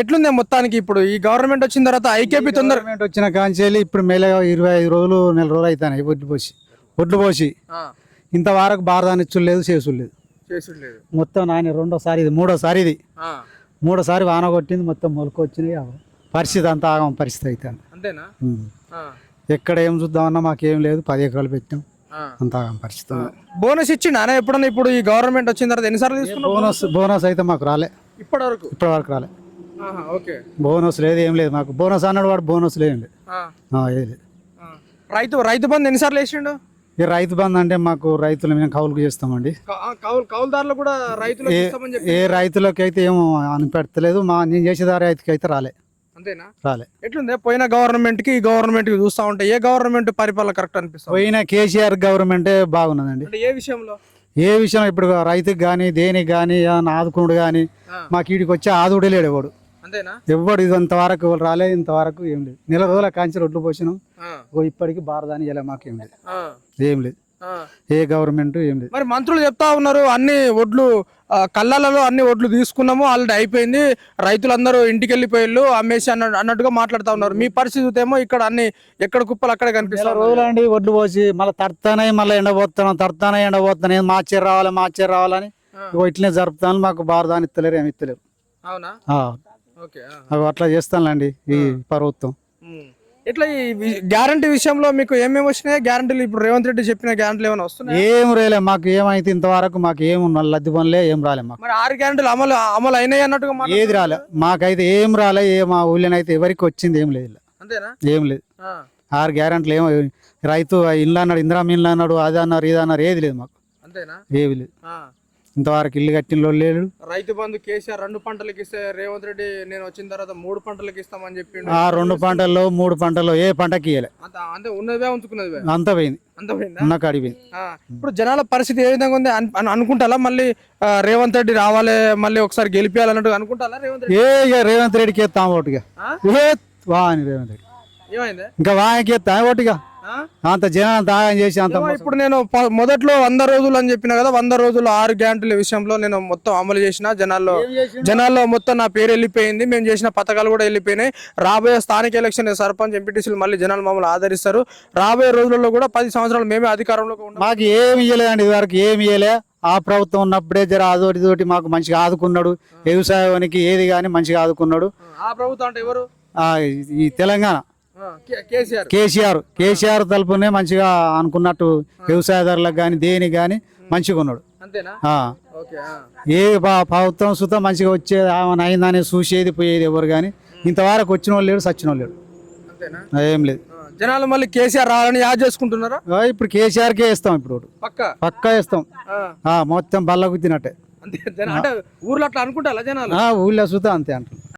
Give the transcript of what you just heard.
ఎట్లుంది మొత్తానికి ఇప్పుడు? ఈ గవర్నమెంట్ వచ్చిన తర్వాత ఐకేపీ తొందర గవర్నమెంట్ వచ్చిన కాంచేలి ఇప్పుడు మెల్లగా ఇరవై ఐదు రోజులు నెల రోజులు అవుతాయి ఒడ్లు పోసి. ఒడ్లు పోసి. ఇంతవరకు బారదానిచ్చులు లేదు చేసులు లేదు. చేసులేదు మొత్తం నాయన రెండోసారి ఇది మూడోసారి ఇది. మూడోసారి వాన కొట్టింది మొత్తం మొలక వచ్చినాయి ఆ పరిస్థితి అంతా ఆగం పరిస్థితి అవుతుంది అంతేనా. ఎక్కడ ఏం చూద్దామన్నా మాకేం లేదు పది ఎకరాలు పెట్టాం అంత ఆగం పరిస్థితి. బోనస్ ఇచ్చిండు? అనే ఎప్పుడన్నా ఇప్పుడు ఈ గవర్నమెంట్ వచ్చిన తర్వాత ఎన్నిసార్లు తీసుకున్నావు బోనస్ బోనస్ అయితే మాకు రాలే. ఇప్పటి వరకు? ఇప్పటి వరకు రాలే. బోనస్ లేదు ఏం లేదు. మాకు బోనస్ అన్నాడు వాడు బోనస్ లేదు ఏది? రైతు రైతు బంధు ఎన్నిసార్లు వేసిండు? ఈ రైతు బంధు అంటే మాకు రైతులు మేము కౌలుకు చేస్తామండి. కౌలు కౌలుదారులు కూడా రైతులు ఏ రైతులకి అయితే ఏమో అనిపెడతలేదు మా నేను చేసేదా రైతుకి అయితే రాలే. అంతేనా? రాలే. ఎట్లుంది? పోయిన గవర్నమెంట్కి గవర్నమెంట్కి చూస్తా ఉంటే ఏ గవర్నమెంట్ పరిపాలన కరెక్ట్ అనిపిస్తుంది? పోయిన కేసీఆర్ గవర్నమెంటే బాగున్నదండి. ఏ విషయంలో? ఏ విషయం? ఇప్పుడు రైతుకి కానీ దేనికి కానీ ఆదుకునుడు కానీ. మాకు వీడికి వచ్చి ఆదుడే లేడు అంతేనా ఎవడు ఇది ఇంతవరకు ఎవరు రాలే ఇంతవరకు ఏం లేదు. నెల రోజుల కాంచి రొడ్లు పోసినాం. ఇప్పటికి బారదాని ఇలా మాకు ఏం లేదు ఏం లేదు. ఏ గవర్నమెంట్ ఏం లేదు. మరి మంత్రులు చెప్తా ఉన్నారు అన్ని ఒడ్లు కళ్ళలలో అన్ని ఒడ్లు తీసుకున్నాము ఆల్రెడీ అయిపోయింది. రైతులందరూ ఇంటికి వెళ్ళిపోయిళ్ళు అమ్మేసి అన్న అన్నట్టుగా మాట్లాడుతా ఉన్నారు. మీ పరిస్థితి ఏమో ఇక్కడ అన్ని ఎక్కడ కుప్పలు అక్కడే కనిపిస్తారు రోజులండి ఒడ్లు పోసి మళ్ళీ తడతానే మళ్ళీ ఎండబోతున్నాం తడతానే ఎండబోతున్నాం ఏం మార్చేరు రావాలి మార్చేరు రావాలని ఇట్లనే జరుపుతాను మాకు బారదాని ఇస్తలేరు ఏమి ఇస్తలేరు. అవునా. అవి అట్లా చేస్తానులేండి ఈ ప్రభుత్వం. ఇట్లా ఈ గ్యారంటీ విషయంలో మీకు ఏమేమి వచ్చినాయి? గ్యారంటీలు ఇప్పుడు రేవంత్ రెడ్డి చెప్పిన గ్యారంటీలు ఏమైనా వస్తున్నాయి? ఏం రేలే మాకు ఏమైతే ఇంతవరకు మాకు ఏం లద్ది పనులే ఏం రాలే మాకు. మరి ఆరు గ్యారంటీలు అమలు అమలు అయినాయి అన్నట్టుగా ఏది రాలే మాకైతే ఏం రాలే ఏ మా ఊళ్ళోనైతే ఎవరికి వచ్చింది ఏం లేదు. అంతేనా? ఏం లేదు. ఆరు గ్యారెంట్లు ఏమో రైతు ఇల్లు అన్నాడు ఇందిరా ఇల్లు అన్నాడు అది అన్నారు ఇది అన్నారు ఏది లేదు మాకు. అంతేనా? ఏవి లేదు. ఇంతవరకు ఇల్లు కట్టిన లేడు రైతు బంధు కేసీఆర్ రెండు పంటలకు ఇస్తే రేవంత్ రెడ్డి నేను వచ్చిన తర్వాత మూడు పంటలకు ఇస్తామని చెప్పిండు. ఆ రెండు పంటల్లో మూడు పంటల్లో ఏ పంటకి ఇయ్యలే. అంత ఉన్నదే ఉంచుకున్నది అంత పోయింది. అంత పోయిందా? ఉన్న ఇప్పుడు జనాల పరిస్థితి ఏ విధంగా ఉంది అన్- అన్- అనుకుంటారా? మళ్ళీ రేవంత్ రెడ్డి రావాలి మళ్ళీ ఒకసారి గెలిపించాలన్నట్టు అనుకుంటారా రేవంత్ రెడ్డి? ఏ రేవంత్ రెడ్డికి ఎత్తాం ఓటుగా? ఏ వా అని రేవంత్ రెడ్డి. ఏమైంది? ఇంకా వానికి ఎత్తాం ఓటుగా? అంత జనం దాగం చేసి అంత ఇప్పుడు నేను మొదట్లో వంద రోజులు అని చెప్పిన కదా వంద రోజులు ఆరు గ్యారంటీల విషయంలో నేను మొత్తం అమలు చేసిన జనాల్లో జనాల్లో మొత్తం నా పేరు వెళ్ళిపోయింది మేము చేసిన పథకాలు కూడా వెళ్ళిపోయినాయి. రాబోయే స్థానిక ఎలక్షన్ సర్పంచ్ ఎంపీటీసీలు మళ్ళీ జనాలు మమ్మల్ని ఆదరిస్తారు. రాబోయే రోజులలో కూడా పది సంవత్సరాలు మేమే అధికారంలోకి ఉంటాం మాకు ఏమి ఇయ్యలేదండి ఇదివరకు ఏమి ఇయ్యలే. ఆ ప్రభుత్వం ఉన్నప్పుడే జర అదోటి ఇదోటి మాకు మంచిగా ఆదుకున్నాడు. వ్యవసాయానికి ఏది కానీ మంచిగా ఆదుకున్నాడు. ఆ ప్రభుత్వం అంటే ఎవరు? ఈ తెలంగాణ. కేసీఆర్. కేసీఆర్ తరపునే మంచిగా అనుకున్నట్టు వ్యవసాయదారులకు కానీ దేనికి కానీ మంచిగా ఉన్నాడు. ఏ ప్రభుత్వం సుతం మంచిగా వచ్చేది ఆమె అయిందని చూసేది పోయేది ఎవరు కానీ ఇంతవరకు వచ్చిన వాళ్ళు లేడు. సచ్చిన వాళ్ళు లేడు ఏం లేదు. జనాలు మళ్ళీ కేసీఆర్ రావాలని యాద్ చేసుకుంటున్నారా? ఇప్పుడు కేసీఆర్కే ఇస్తాం ఇప్పుడు. పక్క? పక్కా ఇస్తాం మొత్తం బల్ల గుద్దినట్టే. ఊర్లో అట్లా ఆ, ఊళ్ళో సుతం అంతే అంటారు